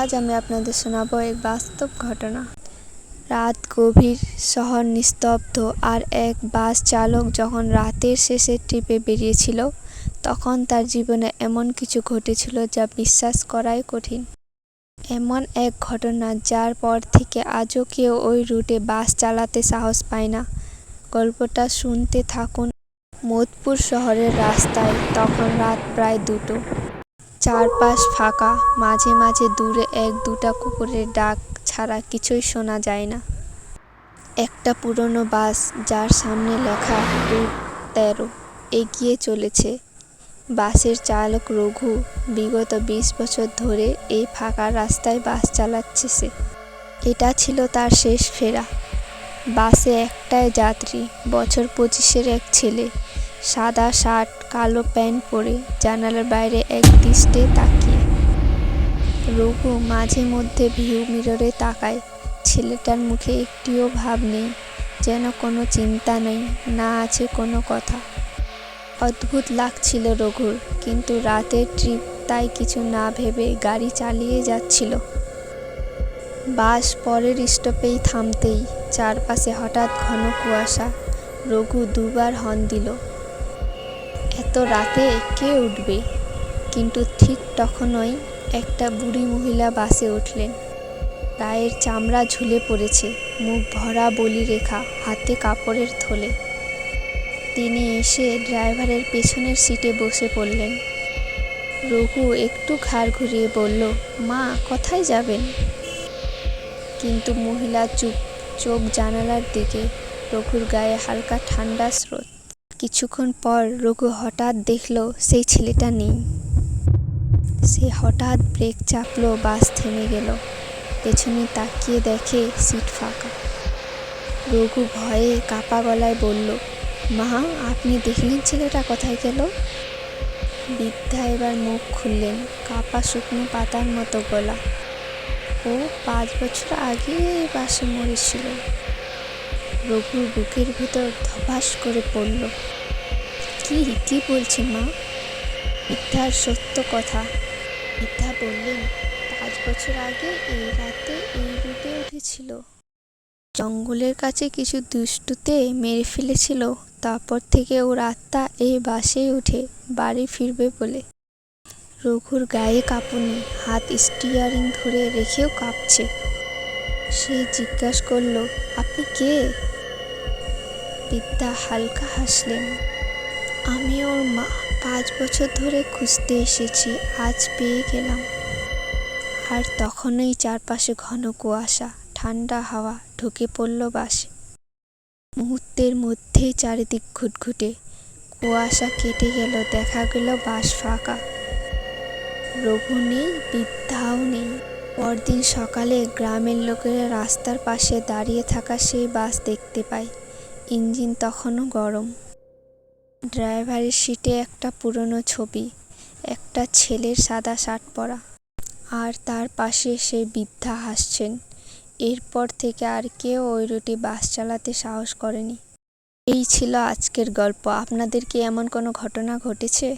আজ আমি আপনাদের শোনাবো এক বাস্তব ঘটনা। রাত গভীর, শহর নিস্তব্ধ আর এক বাস চালক যখন রাতের শেষে ট্রিপে বেরিয়েছিল, তখন তার জীবনে এমন কিছু ঘটেছিল যা বিশ্বাস করাই কঠিন। এমন এক ঘটনা যার পর থেকে আজও কেউ ওই রুটে বাস চালাতে সাহস পায় না। গল্পটা শুনতে থাকুন। মোদপুর শহরের রাস্তায়, তখন রাত প্রায় দুটো। চারপাশ ফাঁকা, মাঝে মাঝে দূরে এক দুটা কুকুরের ডাক ছাড়া কিছুই শোনা যায় না। একটা পুরনো বাস যার সামনে লেখা রুট তেরো, এগিয়ে চলেছে। বাসের চালক রঘু, বিগত বিশ বছর ধরে এই ফাঁকা রাস্তায় বাস চালাচ্ছে সে। এটা ছিল তার শেষ ফেরা। বাসে একটাই যাত্রী, বছর পঁচিশের এক ছেলে। সাদা শার্ট, কালো প্যান্ট পরে জানালার বাইরে এক দৃষ্টে তাকিয়ে। রঘু মাঝে মধ্যে ভিউ মিররে তাকায়। ছেলেটার মুখে একটিও ভাব নেই, যেন কোনো চিন্তা নেই, না আছে কোনো কথা। অদ্ভুত লাগছিল রঘুর, কিন্তু রাতের ট্রিপ তাই কিছু না ভেবে গাড়ি চালিয়ে যাচ্ছিল। বাস পরের স্টপেই থামতেই চারপাশে হঠাৎ ঘন কুয়াশা। রঘু দুবার হর্ন দিল। এত রাতে কে উঠবে? কিন্তু ঠিক তখনই একটা বুড়ি মহিলা বাসে উঠলেন। গায়ের চামড়া ঝুলে পড়েছে, মুখ ভরা বলি রেখা, হাতে কাপড়ের থলে। তিনি এসে ড্রাইভারের পেছনের সিটে বসে পড়লেন। রঘু একটু ঘাড় ঘুরিয়ে বলল, মা, কোথায় যাবেন? কিন্তু মহিলা চুপ, চোখ জানালার দিকে। রঘুর গায়ে হালকা ঠান্ডা স্রোত। কিছুক্ষণ পর রঘু হঠাৎ দেখল সেই ছেলেটা নেই। সে হঠাৎ ব্রেক চাপলো, বাস থেমে গেল। পেছনে তাকিয়ে দেখে সিট ফাঁকা। রঘু ভয়ে কাপা গলায় বলল, মা, আপনি দেখলেন ছেলেটা কোথায় গেল? বৃদ্ধা এবার মুখ খুললেন, কাপা শুকনো পাতার মতো গলা। ও পাঁচ বছর আগে বাসে মরেছিল। রঘুর বুকের ভিতর ধপাস করে পড়ল। কি কি বলছে মা? বৃদ্ধার সত্য কথা। বৃদ্ধা বললেন, পাঁচ বছর আগে এই রাতে এই রুটে উঠেছিল। জঙ্গলের কাছে কিছু দুষ্টুতে মেরে ফেলেছিল, তারপর থেকে ওর আত্মা এই বাসে উঠে বাড়ি ফিরবে বলে। রঘুর গায়ে কাঁপুনি, হাত স্টিয়ারিং ধরে রেখেও কাঁপছে। সে জিজ্ঞাসা করল, আপনি কে? বিদ্যা হালকা হাসলেন। আমি ওর মা। পাঁচ বছর ধরে খুঁজতে এসেছি। আজ পেয়ে গেলাম। আর তখনই চারপাশে ঘন কুয়াশা, ঠান্ডা হাওয়া ঢুকে পড়ল বাসে মুহূর্তের মধ্যেই চারিদিক ঘুটঘুটে কুয়াশা কেটে গেল, দেখা গেল বাস ফাঁকা। রঘু নেই বৃদ্ধাও নেই। পরদিন সকালে গ্রামের লোকেরা রাস্তার পাশে দাঁড়িয়ে থাকা সেই বাস দেখতে পায়। ইঞ্জিন তখনও গরম। ড্রাইভারের সিটে একটা পুরনো ছবি, একটা ছেলের সাদা শার্ট পরা। আর তার পাশে সেই বৃদ্ধা হাসছেন। এরপর থেকে আর কেউ ওই রুটি বাস চালাতে সাহস করেনি। এই ছিল আজকের গল্প। আপনাদের কি এমন কোনো ঘটনা ঘটেছে?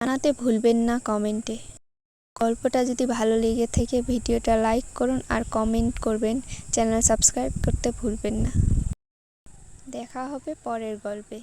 জানাতে ভুলবেন না কমেন্টে। গল্পটা যদি ভালো লেগে থেকে, ভিডিওটা লাইক করুন আর কমেন্ট করবেন। চ্যানেল সাবস্ক্রাইব করতে ভুলবেন না। দেখা হবে পরের গল্পে।